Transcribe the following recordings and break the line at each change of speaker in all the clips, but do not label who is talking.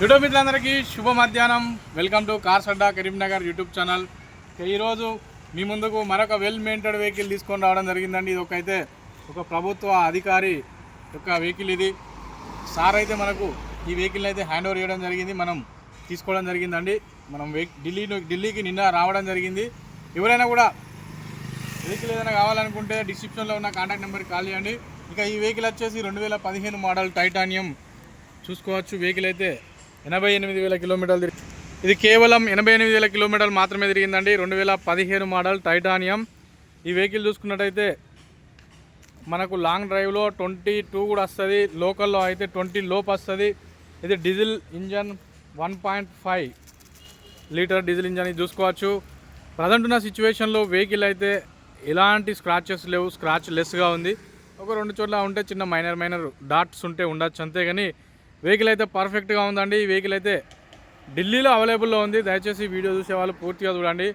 YouTube మిత్రులందరికీ శుభ మధ్యాహ్నం welcome to cars Adda Karimnagar YouTube channel. ఈరోజు మీ ముందుకు మరొక వెల్ మెయింటెడ్ వెహికల్ తీసుకొని రావడం జరిగిందండి. ఇది ఒక అయితే ఒక ప్రభుత్వ అధికారి యొక్క వెహికల్ ఇది. సార్ అయితే మనకు ఈ వెహికల్ అయితే హ్యాండ్ ఓవర్ చేయడం జరిగింది. మనం తీసుకోవడం జరిగిందండి. మనం ఢిల్లీ ఢిల్లీకి నిన్న రావడం జరిగింది. ఎవరైనా కూడా వెహికల్ ఏదైనా కావాలనుకుంటే డిస్క్రిప్షన్లో ఉన్న కాంటాక్ట్ నెంబర్కి కాల్ చేయండి. ఇక ఈ వెహికల్ వచ్చేసి రెండు వేల పదిహేను మోడల్ టైటానియం చూసుకోవచ్చు. వెహికల్ అయితే ఎనభై ఎనిమిది వేల కిలోమీటర్లు తిరిగి ఇది కేవలం ఎనభై ఎనిమిది వేల కిలోమీటర్లు మాత్రమే తిరిగిందండి. రెండు వేల పదిహేను మోడల్ టైటానియం. ఈ వెహికల్ చూసుకున్నట్టయితే మనకు లాంగ్ డ్రైవ్లో ట్వంటీ టూ కూడా వస్తుంది. లోకల్లో అయితే ట్వంటీ లోపు వస్తుంది. ఇది diesel engine one point five litre diesel engine ఇది చూసుకోవచ్చు. ప్రజెంట్ ఉన్న సిచ్యువేషన్లో వెహికల్ అయితే ఎలాంటి స్క్రాచెస్ లేవు. స్క్రాచ్ లెస్గా ఉంది. ఒక రెండు చోట్ల ఉంటే చిన్న మైనర్ మైనర్ డాట్స్ ఉంటే ఉండొచ్చు అంతేగాని వెహికల్ అయితే పర్ఫెక్ట్గా ఉందండి. ఈ వెహికల్ అయితే ఢిల్లీలో అవైలబుల్లో ఉంది. దయచేసి వీడియో చూసే వాళ్ళు పూర్తిగా చూడండి.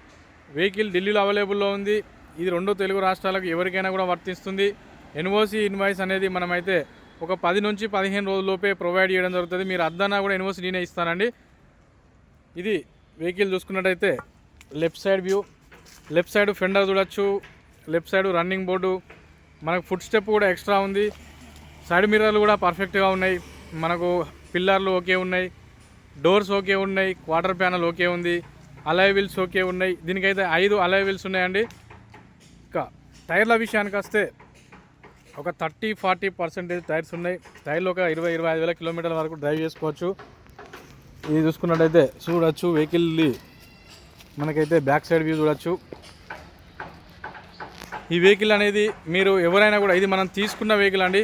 వెహికల్ ఢిల్లీలో అవైలబుల్లో ఉంది. ఇది రెండు తెలుగు రాష్ట్రాలకు ఎవరికైనా కూడా వర్తిస్తుంది. ఎన్ఓసి ఇన్వాయిస్ అనేది మనమైతే ఒక పది నుంచి పదిహేను రోజుల్లోపే ప్రొవైడ్ చేయడం జరుగుతుంది. మీరు అద్దన్నా కూడా ఎన్ఓసి నేనే ఇస్తానండి. ఇది వెహికల్ చూసుకున్నట్టయితే left side view left side fender చూడొచ్చు. లెఫ్ట్ సైడ్ రన్నింగ్ బోర్డు మనకు ఫుట్ స్టెప్ కూడా ఎక్స్ట్రా ఉంది. సైడ్ మిర్రర్లు కూడా పర్ఫెక్ట్గా ఉన్నాయి. మనకు పిల్లర్లు ఓకే ఉన్నాయి డోర్స్ ఓకే ఉన్నాయి క్వార్టర్ ప్యానల్ ఓకే ఉంది అలాయ్ వీల్స్ ఓకే ఉన్నాయి. దీనికైతే ఐదు అలాయ్ వీల్స్ ఉన్నాయండి. ఇంకా టైర్ల విషయానికి వస్తే ఒక థర్టీ ఫార్టీ పర్సెంటేజ్ టైర్స్ ఉన్నాయి. టైర్లు ఒక ఇరవై ఇరవై ఐదు వేల కిలోమీటర్ల వరకు డ్రైవ్ చేసుకోవచ్చు. ఇది చూసుకున్నట్టయితే చూడొచ్చు వెహికల్ మనకైతే బ్యాక్ సైడ్ వ్యూ చూడొచ్చు. ఈ వెహికల్ అనేది మీరు ఎవరైనా కూడా ఇది మనం తీసుకున్న వెహికల్ అండి.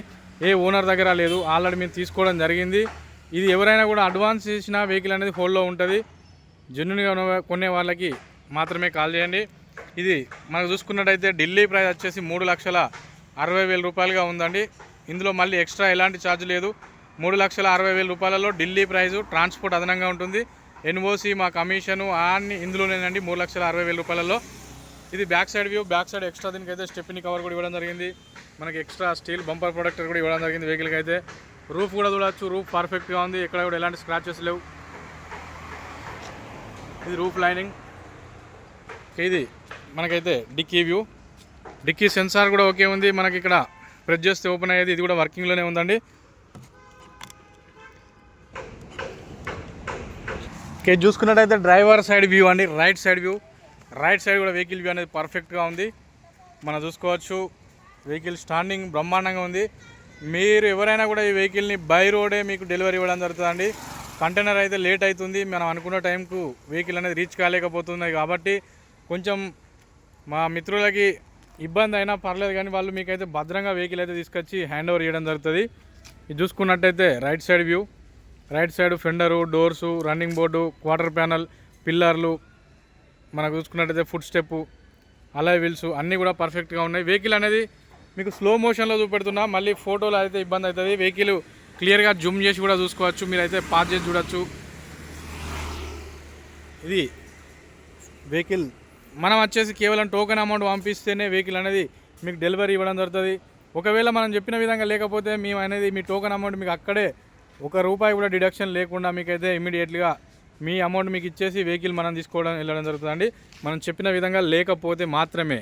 ఏ ఓనర్ దగ్గర లేదు. ఆల్రెడీ మేము తీసుకోవడం జరిగింది. ఇది ఎవరైనా కూడా అడ్వాన్స్ చేసిన వెహికల్ అనేది హోల్డ్లో ఉంటుంది. జెన్యున్గా కొనే వాళ్ళకి మాత్రమే కాల్ చేయండి. ఇది మనకు చూసుకున్నట్టయితే ఢిల్లీ ప్రైస్ వచ్చేసి మూడు లక్షల అరవై వేల రూపాయలుగా ఉందండి. ఇందులో మళ్ళీ ఎక్స్ట్రా ఎలాంటి ఛార్జ్ లేదు. మూడు లక్షల అరవై వేల రూపాయలలో ఢిల్లీ ప్రైజు ట్రాన్స్పోర్ట్ అదనంగా ఉంటుంది. ఎన్ఓసి మా కమిషను అన్ని ఇందులోనేనండి. మూడు లక్షల అరవై వేల రూపాయలలో ఇది back side view back side extra దీనికి అయితే స్టెప్ని కవర్ కూడా ఇవ్వడం జరిగింది. మనకి ఎక్స్ట్రా స్టీల్ బంపర్ ప్రొడక్టర్ కూడా ఇవ్వడం జరిగింది వెహికల్కి అయితే. రూఫ్ కూడా చూడవచ్చు రూఫ్ పర్ఫెక్ట్గా ఉంది. ఇక్కడ కూడా ఎలాంటి స్క్రాచెస్ లేవు. ఇది రూఫ్ లైనింగ్ ఇది మనకైతే డిక్కీ వ్యూ. డిక్కీ సెన్సార్ కూడా ఓకే ఉంది. మనకి ఇక్కడ ప్రెస్ చేస్తే ఓపెన్ అయ్యేది. ఇది కూడా వర్కింగ్లోనే ఉందండి. ఓకే చూసుకున్నట్టయితే డ్రైవర్ సైడ్ వ్యూ అండి. Right side view right side కూడా వెహికల్ వ్యూ అనేది పర్ఫెక్ట్గా ఉంది. మనం చూసుకోవచ్చు వెహికల్ స్టాండింగ్ బ్రహ్మాండంగా ఉంది. మీరు ఎవరైనా కూడా ఈ వెహికల్ని బై రోడే మీకు డెలివరీ ఇవ్వడం జరుగుతుందండి. కంటైనర్ అయితే లేట్ అవుతుంది. మనం అనుకున్న టైంకు వెహికల్ అనేది రీచ్ కాలేకపోతుంది కాబట్టి కొంచెం మా మిత్రులకి ఇబ్బంది అయినా పర్లేదు కానీ వాళ్ళు మీకైతే భద్రంగా వెహికల్ అయితే తీసుకొచ్చి హ్యాండ్ ఓవర్ చేయడం జరుగుతుంది. ఇది చూసుకున్నట్టయితే right side view right side fender doors running board quarter panel పిల్లర్లు మనకు చూసుకున్నట్టయితే ఫుడ్ స్టెప్ అలై వీల్స్ అన్నీ కూడా పర్ఫెక్ట్గా ఉన్నాయి. వెహికల్ అనేది మీకు స్లో మోషన్లో చూపెడుతున్నా మళ్ళీ ఫోటోలో అయితే ఇబ్బంది అవుతుంది. వెహికల్ క్లియర్గా జూమ్ చేసి కూడా చూసుకోవచ్చు మీరైతే పాస్ చేసి చూడొచ్చు. ఇది వెహికల్ మనం వచ్చేసి కేవలం టోకెన్ అమౌంట్ పంపిస్తేనే వెహికల్ అనేది మీకు డెలివరీ ఇవ్వడం జరుగుతుంది. ఒకవేళ మనం చెప్పిన విధంగా లేకపోతే మేము అనేది మీ టోకెన్ అమౌంట్ మీకు అక్కడే ఒక రూపాయి కూడా డిడక్షన్ లేకుండా మీకైతే ఇమీడియట్గా మీ అమౌంట్ మీకు ఇచ్చేసి వెహికల్ మనం తీసుకోవడం వెళ్ళడం జరుగుతుందండి. మనం చెప్పిన విధంగా లేకపోతే మాత్రమే.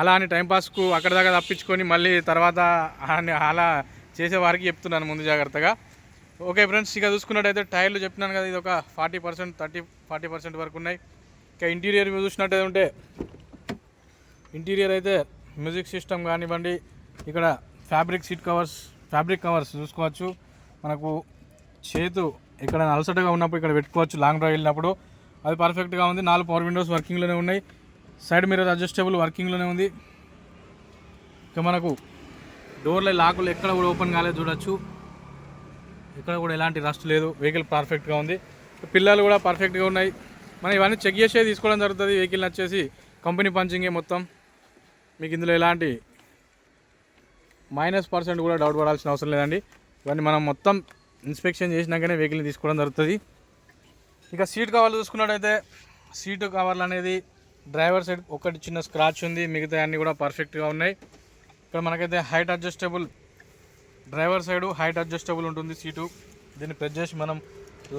అలా అని టైంపాస్కు అక్కడ దాకా తప్పించుకొని మళ్ళీ తర్వాత అలా చేసేవారికి చెప్తున్నాను ముందు జాగ్రత్తగా. ఓకే ఫ్రెండ్స్ ఇక చూసుకున్నట్టయితే టైర్లు చెప్పినాను కదా ఇది ఒక forty percent thirty forty percent వరకు ఉన్నాయి. ఇక ఇంటీరియర్ చూసినట్టయితే ఉంటే ఇంటీరియర్ అయితే మ్యూజిక్ సిస్టమ్ కానివ్వండి ఇక్కడ fabric seat covers fabric covers చూసుకోవచ్చు. మనకు చేతు ఇక్కడ అలసటగా ఉన్నప్పుడు ఇక్కడ పెట్టుకోవచ్చు. లాంగ్ డ్రైవ్ వెళ్ళినప్పుడు అది పర్ఫెక్ట్గా ఉంది. నాలుగు పవర్ విండోస్ వర్కింగ్లోనే ఉన్నాయి. సైడ్ మిర్రర్ అడ్జస్టబుల్ వర్కింగ్లోనే ఉంది. ఇక మనకు డోర్ల లాకులు ఎక్కడ కూడా ఓపెన్ కాలేదు చూడొచ్చు. ఇక్కడ కూడా ఎలాంటి రస్ట్ లేదు. వెహికల్ పర్ఫెక్ట్గా ఉంది. పిల్లలు కూడా పర్ఫెక్ట్గా ఉన్నాయి. మనం ఇవన్నీ చెక్ చేసే తీసుకోవడం జరుగుతుంది. వెహికల్ వచ్చేసి కంపెనీ పంచింగే మొత్తం. మీకు ఇందులో ఎలాంటి మైనస్ పర్సెంట్ కూడా డౌట్ పడాల్సిన అవసరం లేదండి. ఇవన్నీ మనం మొత్తం ఇన్స్పెక్షన్ చేసినాకనే వెహికల్ని తీసుకోవడం జరుగుతుంది. ఇక సీట్ కవర్లు చూసుకున్నట్టయితే సీటు కవర్లు అనేది డ్రైవర్ సైడ్ ఒకటి చిన్న స్క్రాచ్ ఉంది. మిగతా అన్నీ కూడా పర్ఫెక్ట్గా ఉన్నాయి. ఇక్కడ మనకైతే height adjustable driver side height adjustable ఉంటుంది సీటు దీన్ని ప్రెస్ చేసి మనం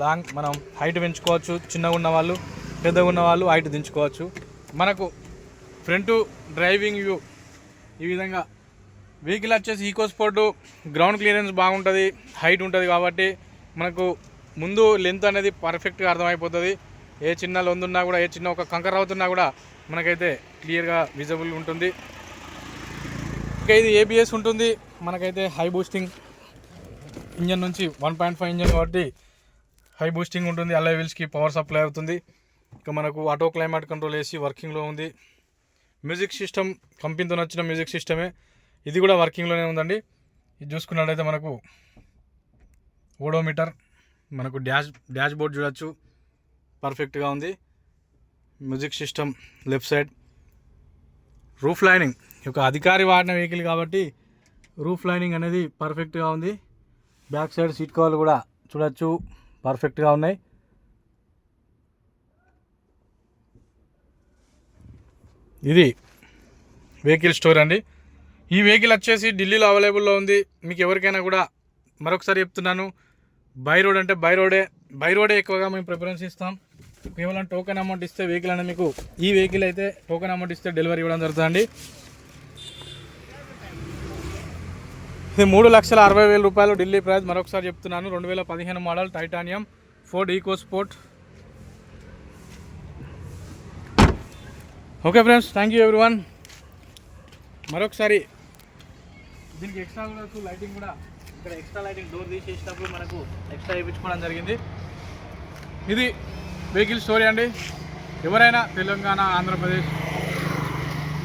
లాంగ్ మనం హైట్ పెంచుకోవచ్చు. చిన్నగా ఉన్న వాళ్ళు పెద్దగా ఉన్న వాళ్ళు హైట్ దించుకోవచ్చు. మనకు ఫ్రంట్ డ్రైవింగ్ వ్యూ ఈ విధంగా వెహికల్ వచ్చేసి ఈకో స్పోర్ట్ గ్రౌండ్ క్లియరెన్స్ బాగుంటుంది హైట్ ఉంటుంది కాబట్టి మనకు ముందు లెంత్ అనేది పర్ఫెక్ట్గా అర్థమైపోతుంది. ఏ చిన్న లొందున్నా కూడా ఏ చిన్న ఒక కంకర అవుతున్నా కూడా మనకైతే క్లియర్గా విజిబుల్ ఉంటుంది. ఇంకా ఇది ఏబిఎస్ ఉంటుంది. మనకైతే హై బూస్టింగ్ ఇంజన్ నుంచి వన్ పాయింట్ ఫైవ్ ఇంజన్ కాబట్టి హై బూస్టింగ్ ఉంటుంది. అల్లై వీల్స్కి పవర్ సప్లై అవుతుంది. ఇంకా మనకు ఆటో క్లైమేట్ కంట్రోల్ ఏసీ వర్కింగ్లో ఉంది. మ్యూజిక్ సిస్టమ్ కంపెనీతో నచ్చిన మ్యూజిక్ సిస్టమే ఇది కూడా వర్కింగ్లోనే ఉందండి. ఇది చూసుకున్నట్టయితే మనకు ఓడోమీటర్ మనకు డ్యాష్ డాష్ బోర్డ్ చూడొచ్చు. పర్ఫెక్ట్గా ఉంది. Music system left side. Roof lining ఒక యొక్క అధికారి వాడిన వెహికల్ కాబట్టి రూఫ్ లైనింగ్ అనేది పర్ఫెక్ట్గా ఉంది. బ్యాక్ సైడ్ సీట్ కవర్లు కూడా చూడొచ్చు. పర్ఫెక్ట్గా ఉన్నాయి. ఇది వెహికల్ స్టోర్ అండి. ఈ వెహికల్ వచ్చేసి ఢిల్లీలో అవైలబుల్లో ఉంది. మీకు ఎవరికైనా కూడా మరొకసారి చెప్తున్నాను. బై రోడ్ అంటే బై రోడే. బై రోడే ఎక్కువగా మేము ప్రిఫరెన్స్ ఇస్తాం. కేవలం టోకెన్ అమౌంట్ ఇస్తే వెహికల్ అనేది మీకు ఈ వెహికల్ అయితే టోకెన్ అమౌంట్ ఇస్తే డెలివరీ ఇవ్వడం జరుగుతుందండి. ఇది మూడు లక్షల అరవై వేల రూపాయలు ఢిల్లీ ప్రైస్. మరొకసారి చెప్తున్నాను. రెండు వేల పదిహేను model Titanium Ford EcoSport. Okay friends thank you everyone. మరొకసారి దీనికి ఎక్స్ట్రా కూడా లైటింగ్ కూడా ఇక్కడ ఎక్స్ట్రా లైటింగ్ డోర్ తీసేసినప్పుడు మనకు ఎక్స్ట్రా వేయించుకోవడం జరిగింది. ఇది వెహికల్ స్టోరీ అండి. ఎవరైనా తెలంగాణ ఆంధ్రప్రదేశ్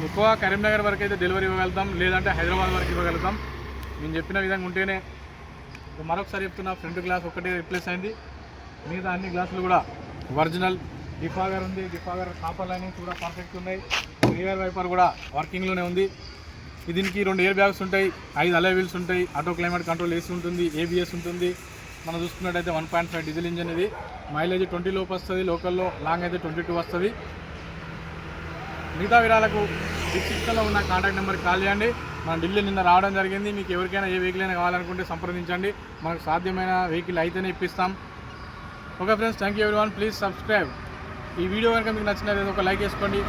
ఎక్కువ కరీంనగర్ వరకు అయితే డెలివరీ ఇవ్వగలుగుతాం లేదంటే హైదరాబాద్ వరకు ఇవ్వగలుగుతాం. నేను చెప్పిన విధంగా ఉంటేనే ఇక మరొకసారి చెప్తున్నా ఫ్రంట్ గ్లాస్ ఒకటే రిప్లేస్ అయింది. మిగతా అన్ని గ్లాసులు కూడా ఒరిజినల్ డిఫాగర్ ఉంది డిఫాగర్ కాపర్ లైనింగ్స్ కూడా పర్ఫెక్ట్ ఉన్నాయి. రియర్ వైపర్ కూడా వర్కింగ్లోనే ఉంది. దీనికి రెండు ఇయర్ బ్యాగ్స్ ఉంటాయి ఐదు అలై వీల్స్ ఉంటాయి ఆటో క్లైమేట్ కంట్రోల్ ఏసీ ఉంటుంది ఏబిఎస్ ఉంటుంది. మనం చూసుకున్నట్టయితే one point five diesel engine ఇది. మైలేజ్ ట్వంటీ లోపు వస్తుంది లోకల్లో లాంగ్ అయితే ట్వంటీ టూ వస్తుంది. మిగతా విరాలకు డిస్ట్రిక్ట్లో ఉన్న కాంటాక్ట్ నెంబర్కి కాల్ చేయండి. మనం ఢిల్లీ నిన్న రావడం జరిగింది. మీకు ఎవరికైనా ఏ వెహికల్ అయినా కావాలనుకుంటే సంప్రదించండి. మనకు సాధ్యమైన వెహికల్ అయితేనే ఇప్పిస్తాం. ఓకే ఫ్రెండ్స్ థ్యాంక్ యూ ఎవరి ప్లీజ్ సబ్స్క్రైబ్ ఈ వీడియో కనుక మీకు నచ్చినట్లయితే ఒక లైక్ వేసుకోండి.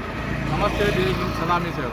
నమస్తే జై సేవ.